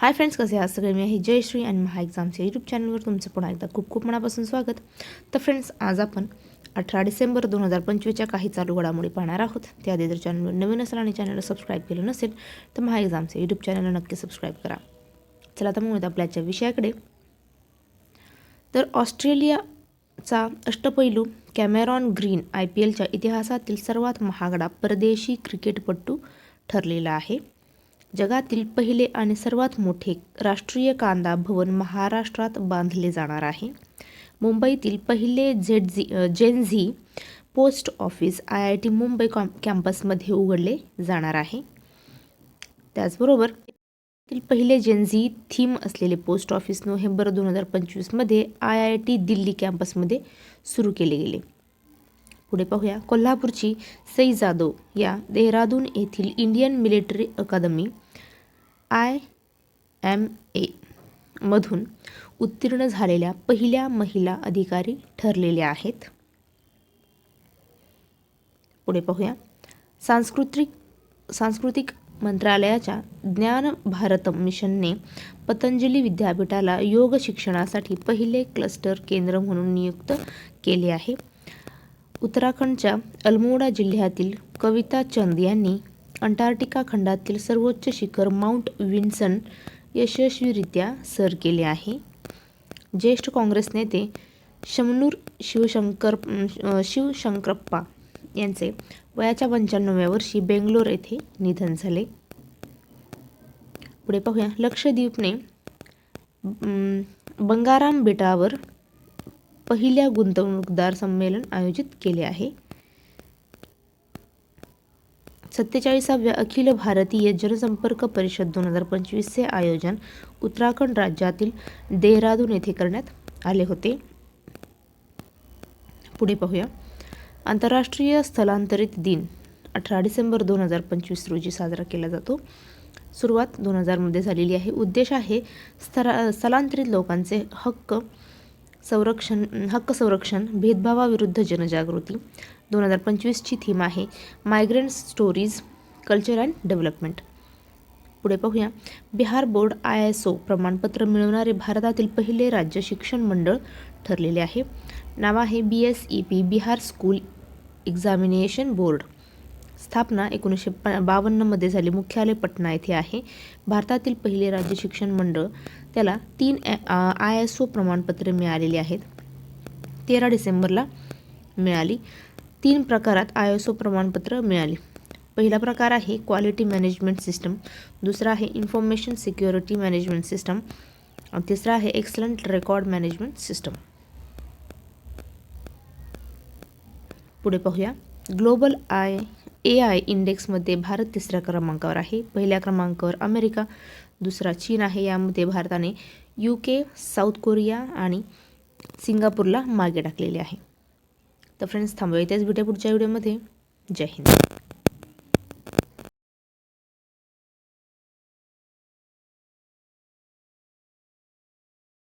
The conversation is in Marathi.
हाय फ्रेंड्स कसे आहात सगळे? मी आहे जयश्री आणि महा एक्झामच्या यूट्यूब चॅनलवर तुमचं पुन्हा एकदा खूप खूप मनापासून स्वागत. तर फ्रेंड्स आज आपण अठरा डिसेंबर दोन हजार पंचवीसच्या काही चालू घडामोडी पाहणार आहोत. त्याआधी जर चॅनलवर नवीन असेल आणि चॅनलला सबस्क्राईब केलं नसेल तर महा एक्झामच्या यूट्यूब चॅनलला नक्की सबस्क्राईब करा. चला आता मग आपल्याच्या विषयाकडे. तर ऑस्ट्रेलियाचा अष्टपैलू कॅमेरॉन ग्रीन आय पी एलच्या इतिहासातील सर्वात महागडा परदेशी क्रिकेटपटू ठरलेला आहे. जगातील पहिले आणि सर्वात मोठे राष्ट्रीय कांदा भवन महाराष्ट्रात बांधले जाणार आहे. मुंबईतील पहिले Z Z Gen Z post office I I T Mumbai com कॅम्पसमध्ये उघडले जाणार आहे. त्याचबरोबर पहिले जेनझी थीम असलेले पोस्ट ऑफिस नोव्हेंबर दोन हजार पंचवीसमध्ये आय आय टी दिल्ली कॅम्पसमध्ये सुरू केले गेले. पुढे पाहूया. कोल्हापूरची सई जाधव या देहरादून येथील Indian military academy I M A मधून उत्तीर्ण झालेल्या पहिल्या महिला अधिकारी ठरलेल्या आहेत. पुढे पाहूया. सांस्कृतिक सांस्कृतिक मंत्रालयाच्या ज्ञान भारत मिशनने पतंजली विद्यापीठाला योग शिक्षणासाठी पहिले क्लस्टर केंद्र म्हणून नियुक्त केले आहे. उत्तराखंडच्या अल्मोडा जिल्ह्यातील कविता चंद यांनी अंटार्क्टिका खंडातील सर्वोच्च शिखर माउंट विन्सन यशस्वीरित्या सर केले आहे. ज्येष्ठ काँग्रेस नेते शमनूर शिवशंकर शिवशंकरप्पा यांचे वयाच्या पंच्याण्णव्या वर्षी बेंगलोर येथे निधन झाले. पुढे पाहूया. लक्षद्वीपने बंगाराम बेटावर पहिल्या गुंतवणूकदार संमेलन आयोजित केले आहे. सत्तेचाळीसाव्या अखिल भारतीय जनसंपर्क परिषद दोन हजार पंचवीसचे आयोजन उत्तराखंड राज्यातील देहरादून येथे करण्यात आले होते. पुढे पाहूया. आंतरराष्ट्रीय स्थलांतरित दिन अठरा डिसेंबर दोन हजार पंचवीस रोजी साजरा केला जातो. सुरुवात दोन हजारमध्ये झालेली आहे. उद्देश आहे स्थला स्थलांतरित लोकांचे हक्क संरक्षण हक्क संरक्षण भेदभावाविरुद्ध जनजागृती. दोन हजार पंचवीसची थीम आहे migrant stories culture and development पुढे पाहूया. Bihar board I S O प्रमाणपत्र मिळवणारे भारतातील पहिले राज्य शिक्षण मंडळ ठरलेले आहे. नाव आहे B S E B Bihar school examination board स्थापना एकोणीसशे प बावन्नमध्ये झाली. मुख्यालय पटना येथे आहे. भारतातील पहिले राज्य शिक्षण मंडळ. त्याला तीन आय एस ओ प्रमाणपत्रे मिळालेली आहेत. तेरा डिसेंबरला मिळाली. तीन प्रकारात आय एस ओ प्रमाणपत्र मिळाली. पहिला प्रकार आहे क्वालिटी मॅनेजमेंट सिस्टम दुसरा आहे इन्फॉर्मेशन सिक्युरिटी मॅनेजमेंट सिस्टम तिसरा आहे एक्सलंट रेकॉर्ड मॅनेजमेंट सिस्टम पुढे पाहूया. ग्लोबल आय ए आय इंडेक्समध्ये भारत तिसऱ्या क्रमांकावर आहे. पहिल्या क्रमांकावर अमेरिका दुसरा चीन आहे. यामध्ये भारताने यू के साऊथ कोरिया आणि सिंगापूरला मागे टाकलेले आहे. तर फ्रेंड्स थांबूया इथेच. भेटूया पुढच्या व्हिडिओमध्ये. जय हिंद.